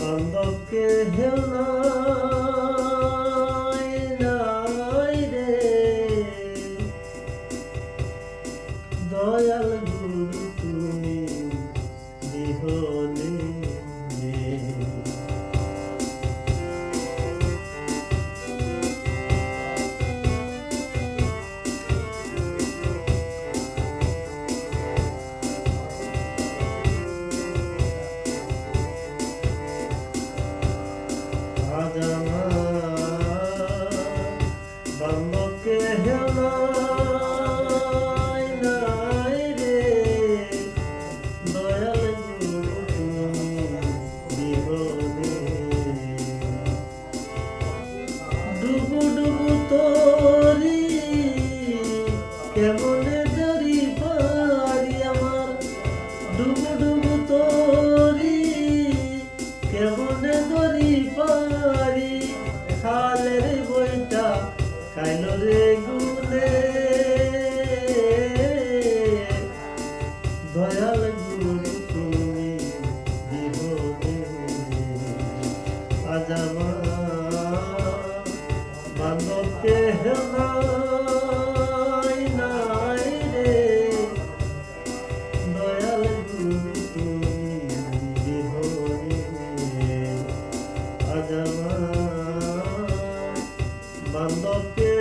বান্ধবকে হেল নাই রে। দয়াল গুরু। তোরি কেমনে দরি পারি? খালের বইটা খাইল রে গুনে? দয়াল গুরু তুমি দিব বিহনে আজামা বান্ধবকে নাই আজামা বান্ধবকে